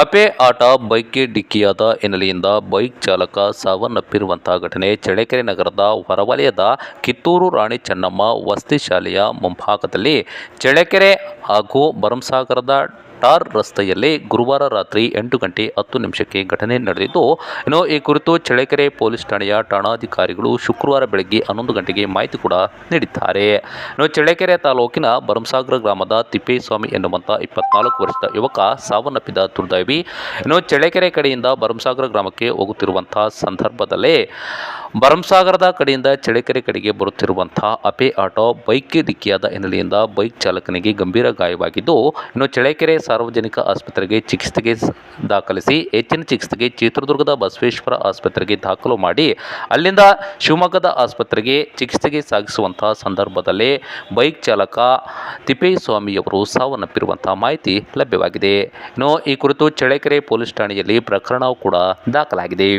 Ape ಆಟ ಬೈಕ್ಗೆ ಡಿಕ್ಕಿಯಾದ ಹಿನ್ನೆಲೆಯಿಂದ bike ಚಾಲಕ ಸಾವನ್ನಪ್ಪಿರುವಂತಹ ಘಟನೆ ಚಳ್ಳಕೆರೆ ನಗರದ ಹೊರವಲಯದ ಕಿತ್ತೂರು ರಾಣಿ ಚೆನ್ನಮ್ಮ ವಸತಿ ಶಾಲೆಯ ಮುಂಭಾಗದಲ್ಲಿ. ಚಳ್ಳಕೆರೆ ಹಾಗೂ ಭರಮಸಾಗರದ ಟಾರ್ ರಸ್ತೆಯಲ್ಲಿ ಗುರುವಾರ ರಾತ್ರಿ ಎಂಟು ಗಂಟೆ ಹತ್ತು ನಿಮಿಷಕ್ಕೆ ಘಟನೆ ನಡೆದಿದ್ದು, ಇನ್ನು ಈ ಕುರಿತು ಚಳ್ಳಕೆರೆ ಪೊಲೀಸ್ ಠಾಣೆಯ ಠಾಣಾಧಿಕಾರಿಗಳು ಶುಕ್ರವಾರ ಬೆಳಗ್ಗೆ ಹನ್ನೊಂದು ಗಂಟೆಗೆ ಮಾಹಿತಿ ಕೂಡ ನೀಡಿದ್ದಾರೆ. ಇನ್ನು ಚಳ್ಳಕೆರೆ ತಾಲೂಕಿನ ಭರಮಸಾಗರ ಗ್ರಾಮದ ತಿಪ್ಪೇಸ್ವಾಮಿ ಎನ್ನುವಂಥ ಇಪ್ಪತ್ನಾಲ್ಕು ವರ್ಷದ ಯುವಕ ಸಾವನ್ನಪ್ಪಿದ ದುರ್ದೈವಿ. ಇನ್ನು ಚಳ್ಳಕೆರೆ ಕಡೆಯಿಂದ ಭರಮಸಾಗರ ಗ್ರಾಮಕ್ಕೆ ಹೋಗುತ್ತಿರುವಂತಹ ಸಂದರ್ಭದಲ್ಲೇ ಭರಮಸಾಗರದ ಕಡೆಯಿಂದ ಚಳ್ಳಕೆರೆ ಕಡೆಗೆ ಬರುತ್ತಿರುವಂತಹ ಅಪೆ ಆಟೋ ಬೈಕ್ಗೆ ಡಿಕ್ಕಿಯಾದ ಹಿನ್ನೆಲೆಯಿಂದ ಬೈಕ್ ಚಾಲಕನಿಗೆ ಗಂಭೀರ ಗಾಯವಾಗಿದ್ದು, ಇನ್ನು ಚಳ್ಳಕೆರೆ ಸಾರ್ವಜನಿಕ ಆಸ್ಪತ್ರೆಗೆ ಚಿಕಿತ್ಸೆಗೆ ದಾಖಲಿಸಿ ಹೆಚ್ಚಿನ ಚಿಕಿತ್ಸೆಗೆ ಚಿತ್ರದುರ್ಗದ ಬಸವೇಶ್ವರ ಆಸ್ಪತ್ರೆಗೆ ದಾಖಲು ಮಾಡಿ, ಅಲ್ಲಿಂದ ಶಿವಮೊಗ್ಗದ ಆಸ್ಪತ್ರೆಗೆ ಚಿಕಿತ್ಸೆಗೆ ಸಾಗಿಸುವಂತಹ ಸಂದರ್ಭದಲ್ಲೇ ಬೈಕ್ ಚಾಲಕ ತಿಪ್ಪೇಸ್ವಾಮಿಯವರು ಸಾವನ್ನಪ್ಪಿರುವಂತಹ ಮಾಹಿತಿ ಲಭ್ಯವಾಗಿದೆ. ಇನ್ನು ಈ ಕುರಿತು ಚಳ್ಳಕೆರೆ ಪೊಲೀಸ್ ಠಾಣೆಯಲ್ಲಿ ಪ್ರಕರಣವೂ ಕೂಡ ದಾಖಲಾಗಿದೆ.